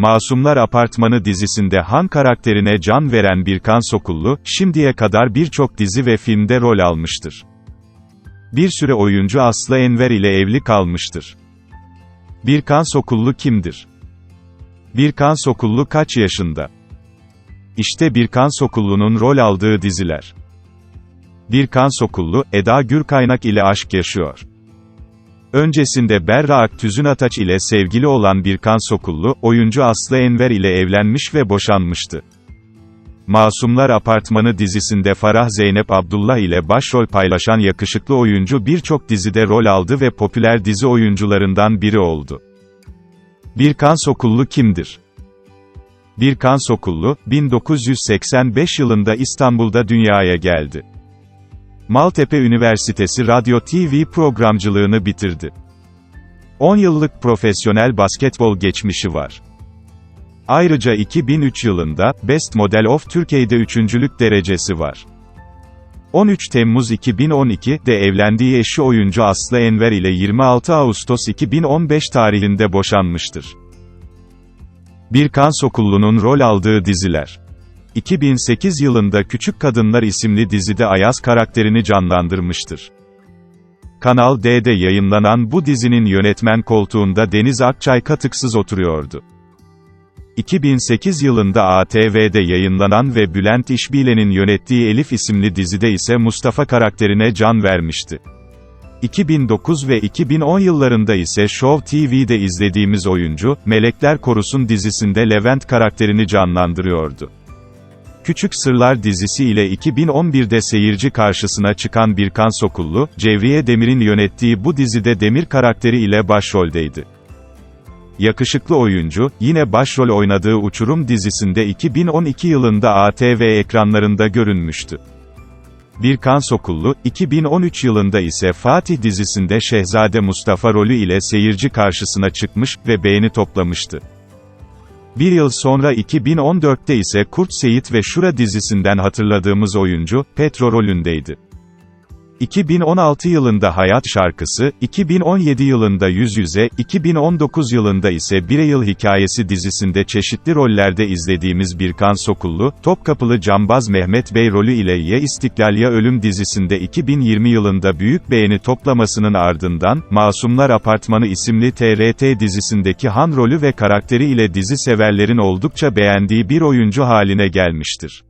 Masumlar Apartmanı dizisinde Han karakterine can veren Birkan Sokullu, şimdiye kadar birçok dizi ve filmde rol almıştır. Bir süre oyuncu Aslı Enver ile evli kalmıştır. Birkan Sokullu kimdir? Birkan Sokullu kaç yaşında? İşte Birkan Sokullu'nun rol aldığı diziler. Birkan Sokullu, Eda Gürkaynak ile aşk yaşıyor. Öncesinde Berra Aktüzün Ataç ile sevgili olan Birkan Sokullu, oyuncu Aslı Enver ile evlenmiş ve boşanmıştı. Masumlar Apartmanı dizisinde Farah Zeynep Abdullah ile başrol paylaşan yakışıklı oyuncu birçok dizide rol aldı ve popüler dizi oyuncularından biri oldu. Birkan Sokullu kimdir? Birkan Sokullu, 1985 yılında İstanbul'da dünyaya geldi. Maltepe Üniversitesi Radyo TV programcılığını bitirdi. 10 yıllık profesyonel basketbol geçmişi var. Ayrıca 2003 yılında, Best Model of Türkiye'de üçüncülük derecesi var. 13 Temmuz 2012'de evlendiği eşi oyuncu Aslı Enver ile 26 Ağustos 2015 tarihinde boşanmıştır. Birkan Sokullu'nun rol aldığı diziler 2008 yılında Küçük Kadınlar isimli dizide Ayaz karakterini canlandırmıştır. Kanal D'de yayınlanan bu dizinin yönetmen koltuğunda Deniz Akçay katıksız oturuyordu. 2008 yılında ATV'de yayınlanan ve Bülent İşbilen'in yönettiği Elif isimli dizide ise Mustafa karakterine can vermişti. 2009 ve 2010 yıllarında ise Show TV'de izlediğimiz oyuncu, Melekler Korusun dizisinde Levent karakterini canlandırıyordu. Küçük Sırlar dizisi ile 2011'de seyirci karşısına çıkan Birkan Sokullu, Cevriye Demir'in yönettiği bu dizide Demir karakteri ile başroldeydi. Yakışıklı oyuncu, yine başrol oynadığı Uçurum dizisinde 2012 yılında ATV ekranlarında görünmüştü. Birkan Sokullu, 2013 yılında ise Fatih dizisinde Şehzade Mustafa rolü ile seyirci karşısına çıkmış ve beğeni toplamıştı. Bir yıl sonra 2014'te ise Kurt Seyit ve Şura dizisinden hatırladığımız oyuncu, Petro rolündeydi. 2016 yılında Hayat Şarkısı, 2017 yılında Yüz Yüze, 2019 yılında ise Bir Yıl Hikayesi dizisinde çeşitli rollerde izlediğimiz Birkan Sokullu, Topkapılı Cambaz Mehmet Bey rolü ile Ya İstiklal Ya Ölüm dizisinde 2020 yılında büyük beğeni toplamasının ardından, Masumlar Apartmanı isimli TRT dizisindeki Han rolü ve karakteri ile dizi severlerin oldukça beğendiği bir oyuncu haline gelmiştir.